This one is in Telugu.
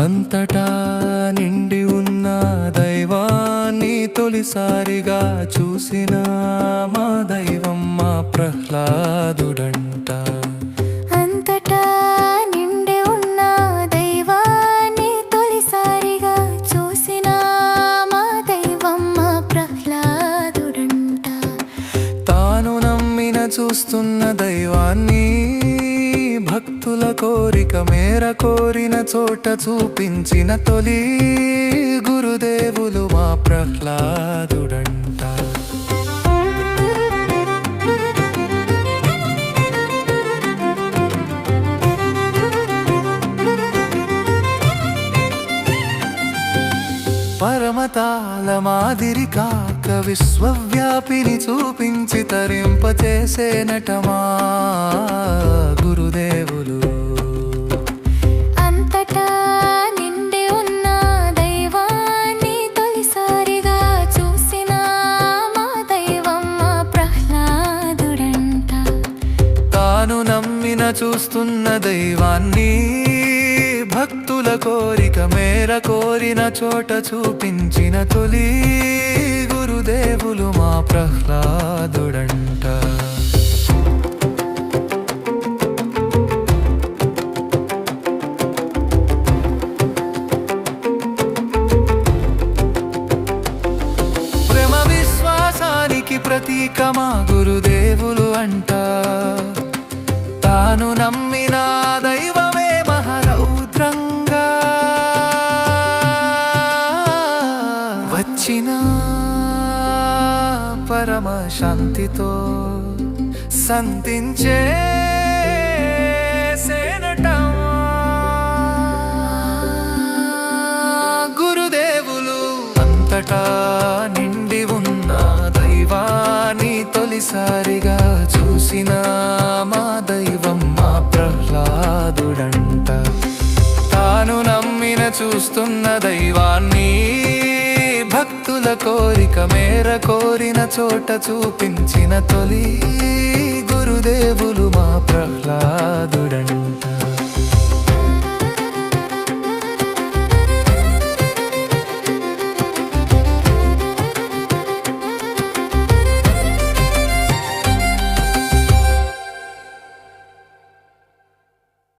అంతటా నిండి తొలిసారిగా చూసిన మా దైవం మా ప్రహ్లాదుడంట. అంతటా నిండి ఉన్న దైవాన్ని తొలిసారిగా చూసిన మా దైవం మా ప్రహ్లాదుడంట. తాను నమ్మిన చూస్తున్న దైవాన్ని భక్తుల కోరిక మేర కోరిన చోట చూపించిన తొలి మాదిరి కాక విశ్వవ్యాపిని చూపించి తరింపచేసే నటమా గురుదేవులు. అంతటా నిండి ఉన్న దైవాన్ని తొలిసారిగా చూసిన మా దైవం మా ప్రహ్లాదుడంట. తాను నమ్మిన చూస్తున్న దైవాన్ని భక్తుల కోరిక మేర కోరిన చోట చూపించిన తొలి గురుదేవులు మా ప్రహ్లాదుడంట. ప్రేమ విశ్వాసానికి ప్రతీకమా గురుదేవులు అంట. తాను నమ్మిన దైవ పరమ శాంతితో సంతించే గురుదేవులు అంతటా నిండి ఉన్న దైవాన్ని తొలిసారిగా చూసిన మా దైవం మా ప్రహ్లాదుడంట. తాను నమ్మిన చూస్తున్న దైవాన్ని భక్తుల కోరిక మేర కోరిన చోట చూపించిన తొలి గురుదేవులు